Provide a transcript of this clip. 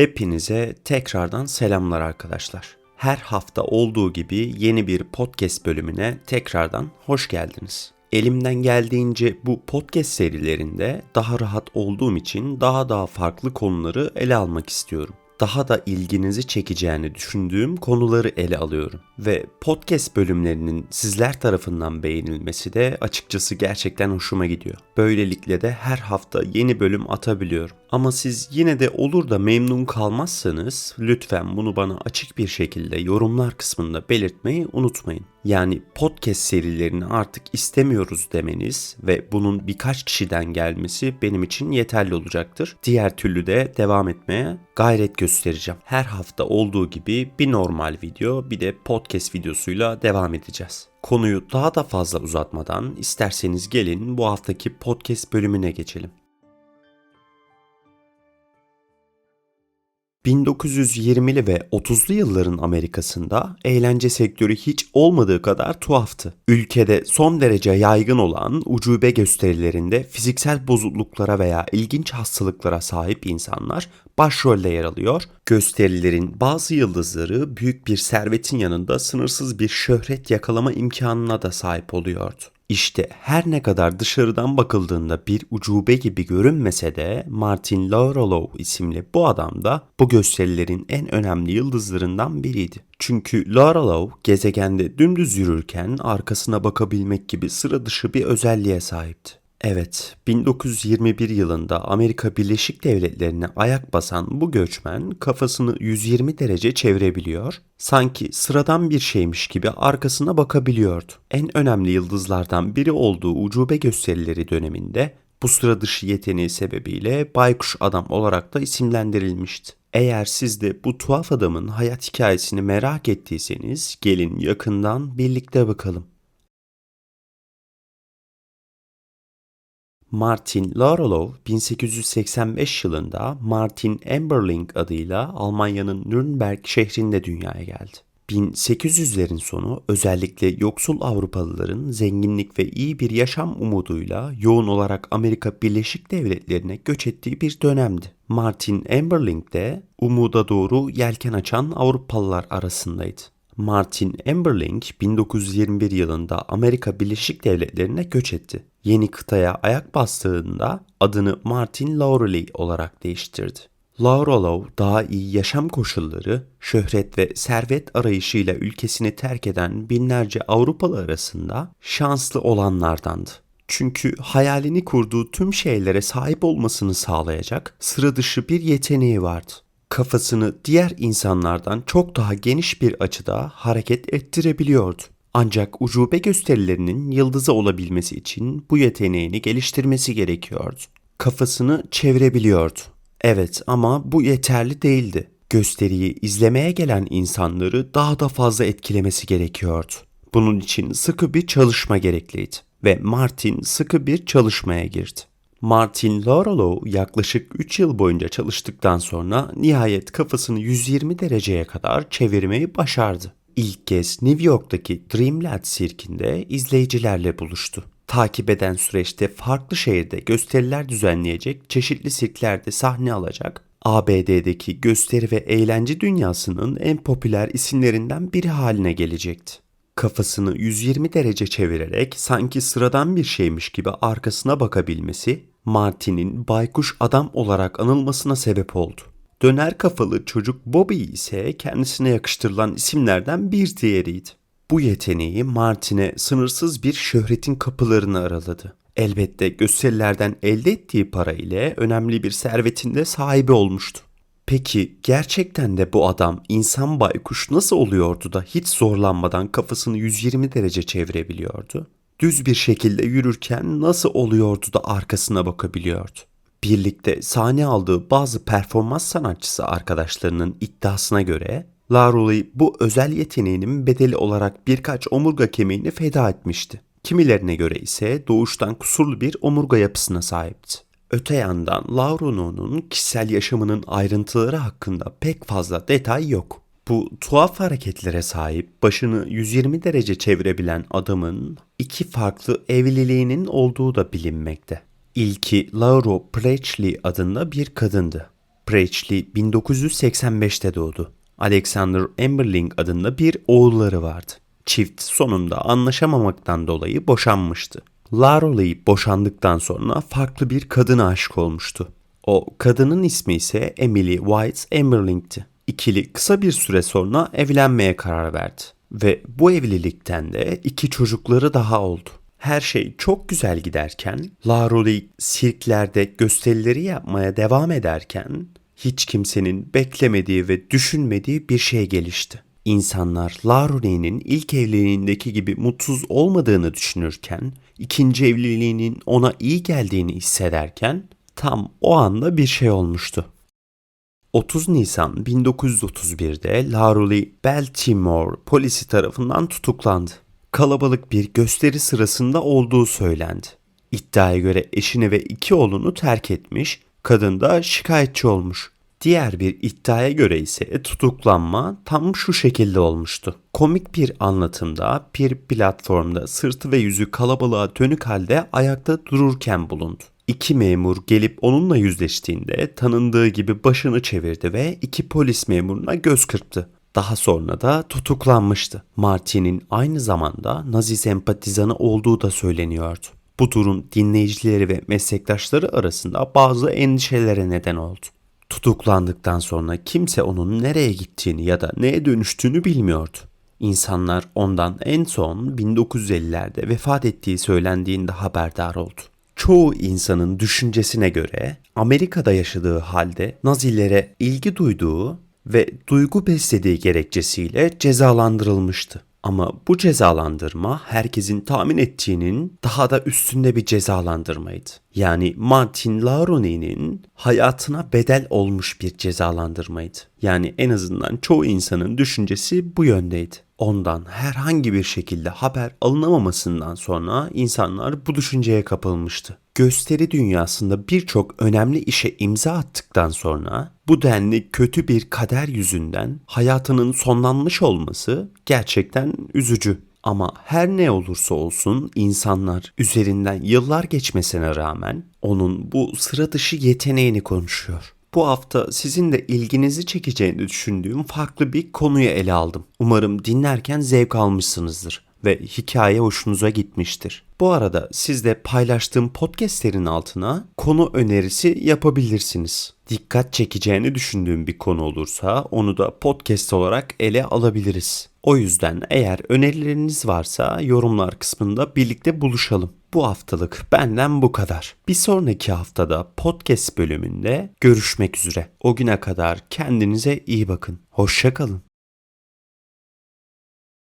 Hepinize tekrardan selamlar arkadaşlar. Her hafta olduğu gibi yeni bir podcast bölümüne tekrardan hoş geldiniz. Elimden geldiğince bu podcast serilerinde daha rahat olduğum için daha daha farklı konuları ele almak istiyorum daha da ilginizi çekeceğini düşündüğüm konuları ele alıyorum. Ve podcast bölümlerinin sizler tarafından beğenilmesi de açıkçası gerçekten hoşuma gidiyor. Böylelikle de her hafta yeni bölüm atabiliyorum. Ama siz yine de olur da memnun kalmazsanız lütfen bunu bana açık bir şekilde yorumlar kısmında belirtmeyi unutmayın. Yani podcast serilerini artık istemiyoruz demeniz ve bunun birkaç kişiden gelmesi benim için yeterli olacaktır. Diğer türlü de devam etmeye gayret göstereceğim. Her hafta olduğu gibi bir normal video bir de podcast videosuyla devam edeceğiz. Konuyu daha da fazla uzatmadan isterseniz gelin bu haftaki podcast bölümüne geçelim. 1920'li ve 30'lu yılların Amerika'sında eğlence sektörü hiç olmadığı kadar tuhaftı. Ülkede son derece yaygın olan ucube gösterilerinde fiziksel bozukluklara veya ilginç hastalıklara sahip insanlar başrolde yer alıyor. Gösterilerin bazı yıldızları büyük bir servetin yanında sınırsız bir şöhret yakalama imkanına da sahip oluyordu. İşte her ne kadar dışarıdan bakıldığında bir ucube gibi görünmese de Martin Laurelov isimli bu adam da bu gösterilerin en önemli yıldızlarından biriydi. Çünkü Laurelov gezegende dümdüz yürürken arkasına bakabilmek gibi sıra dışı bir özelliğe sahipti. Evet, 1921 yılında Amerika Birleşik Devletleri'ne ayak basan bu göçmen kafasını 120 derece çevirebiliyor, sanki sıradan bir şeymiş gibi arkasına bakabiliyordu. En önemli yıldızlardan biri olduğu ucube gösterileri döneminde bu sıra dışı yeteneği sebebiyle Baykuş Adam olarak da isimlendirilmişti. Eğer siz de bu tuhaf adamın hayat hikayesini merak ettiyseniz gelin yakından birlikte bakalım. Martin Laurelov 1885 yılında Martin Emberling adıyla Almanya'nın Nürnberg şehrinde dünyaya geldi. 1800'lerin sonu özellikle yoksul Avrupalıların zenginlik ve iyi bir yaşam umuduyla yoğun olarak Amerika Birleşik Devletleri'ne göç ettiği bir dönemdi. Martin Emberling de umuda doğru yelken açan Avrupalılar arasındaydı. Martin Emberling 1921 yılında Amerika Birleşik Devletleri'ne göç etti. Yeni kıtaya ayak bastığında adını Martin Laureley olarak değiştirdi. Laurelov daha iyi yaşam koşulları, şöhret ve servet arayışıyla ülkesini terk eden binlerce Avrupalı arasında şanslı olanlardandı. Çünkü hayalini kurduğu tüm şeylere sahip olmasını sağlayacak sıra dışı bir yeteneği vardı kafasını diğer insanlardan çok daha geniş bir açıda hareket ettirebiliyordu. Ancak ucube gösterilerinin yıldızı olabilmesi için bu yeteneğini geliştirmesi gerekiyordu. Kafasını çevirebiliyordu. Evet ama bu yeterli değildi. Gösteriyi izlemeye gelen insanları daha da fazla etkilemesi gerekiyordu. Bunun için sıkı bir çalışma gerekliydi ve Martin sıkı bir çalışmaya girdi. Martin Laurelov yaklaşık 3 yıl boyunca çalıştıktan sonra nihayet kafasını 120 dereceye kadar çevirmeyi başardı. İlk kez New York'taki Dreamland sirkinde izleyicilerle buluştu. Takip eden süreçte farklı şehirde gösteriler düzenleyecek, çeşitli sirklerde sahne alacak, ABD'deki gösteri ve eğlence dünyasının en popüler isimlerinden biri haline gelecekti kafasını 120 derece çevirerek sanki sıradan bir şeymiş gibi arkasına bakabilmesi Martin'in baykuş adam olarak anılmasına sebep oldu. Döner kafalı çocuk Bobby ise kendisine yakıştırılan isimlerden bir diğeriydi. Bu yeteneği Martin'e sınırsız bir şöhretin kapılarını araladı. Elbette gösterilerden elde ettiği para ile önemli bir servetin de sahibi olmuştu. Peki gerçekten de bu adam insan baykuş nasıl oluyordu da hiç zorlanmadan kafasını 120 derece çevirebiliyordu? Düz bir şekilde yürürken nasıl oluyordu da arkasına bakabiliyordu? Birlikte sahne aldığı bazı performans sanatçısı arkadaşlarının iddiasına göre Laruli bu özel yeteneğinin bedeli olarak birkaç omurga kemiğini feda etmişti. Kimilerine göre ise doğuştan kusurlu bir omurga yapısına sahipti. Öte yandan Laurono'nun kişisel yaşamının ayrıntıları hakkında pek fazla detay yok. Bu tuhaf hareketlere sahip başını 120 derece çevirebilen adamın iki farklı evliliğinin olduğu da bilinmekte. İlki Lauro Presley adında bir kadındı. Preachly 1985'te doğdu. Alexander Emberling adında bir oğulları vardı. Çift sonunda anlaşamamaktan dolayı boşanmıştı. Laroley boşandıktan sonra farklı bir kadına aşık olmuştu. O kadının ismi ise Emily White Emberling'ti. İkili kısa bir süre sonra evlenmeye karar verdi. Ve bu evlilikten de iki çocukları daha oldu. Her şey çok güzel giderken, Laroley sirklerde gösterileri yapmaya devam ederken hiç kimsenin beklemediği ve düşünmediği bir şey gelişti. İnsanlar Laroley'nin ilk evliliğindeki gibi mutsuz olmadığını düşünürken, ikinci evliliğinin ona iyi geldiğini hissederken tam o anda bir şey olmuştu. 30 Nisan 1931'de Laroley Baltimore polisi tarafından tutuklandı. Kalabalık bir gösteri sırasında olduğu söylendi. İddiaya göre eşini ve iki oğlunu terk etmiş, kadın da şikayetçi olmuş. Diğer bir iddiaya göre ise tutuklanma tam şu şekilde olmuştu. Komik bir anlatımda bir platformda sırtı ve yüzü kalabalığa dönük halde ayakta dururken bulundu. İki memur gelip onunla yüzleştiğinde tanındığı gibi başını çevirdi ve iki polis memuruna göz kırptı. Daha sonra da tutuklanmıştı. Martin'in aynı zamanda Nazi sempatizanı olduğu da söyleniyordu. Bu durum dinleyicileri ve meslektaşları arasında bazı endişelere neden oldu. Tutuklandıktan sonra kimse onun nereye gittiğini ya da neye dönüştüğünü bilmiyordu. İnsanlar ondan en son 1950'lerde vefat ettiği söylendiğinde haberdar oldu. Çoğu insanın düşüncesine göre Amerika'da yaşadığı halde Nazilere ilgi duyduğu ve duygu beslediği gerekçesiyle cezalandırılmıştı. Ama bu cezalandırma herkesin tahmin ettiğinin daha da üstünde bir cezalandırmaydı. Yani Martin Laroney'nin hayatına bedel olmuş bir cezalandırmaydı. Yani en azından çoğu insanın düşüncesi bu yöndeydi. Ondan herhangi bir şekilde haber alınamamasından sonra insanlar bu düşünceye kapılmıştı. Gösteri dünyasında birçok önemli işe imza attıktan sonra bu denli kötü bir kader yüzünden hayatının sonlanmış olması gerçekten üzücü. Ama her ne olursa olsun insanlar üzerinden yıllar geçmesine rağmen onun bu sıra dışı yeteneğini konuşuyor. Bu hafta sizin de ilginizi çekeceğini düşündüğüm farklı bir konuyu ele aldım. Umarım dinlerken zevk almışsınızdır ve hikaye hoşunuza gitmiştir. Bu arada siz de paylaştığım podcastlerin altına konu önerisi yapabilirsiniz. Dikkat çekeceğini düşündüğüm bir konu olursa onu da podcast olarak ele alabiliriz. O yüzden eğer önerileriniz varsa yorumlar kısmında birlikte buluşalım. Bu haftalık benden bu kadar. Bir sonraki haftada podcast bölümünde görüşmek üzere. O güne kadar kendinize iyi bakın. Hoşçakalın.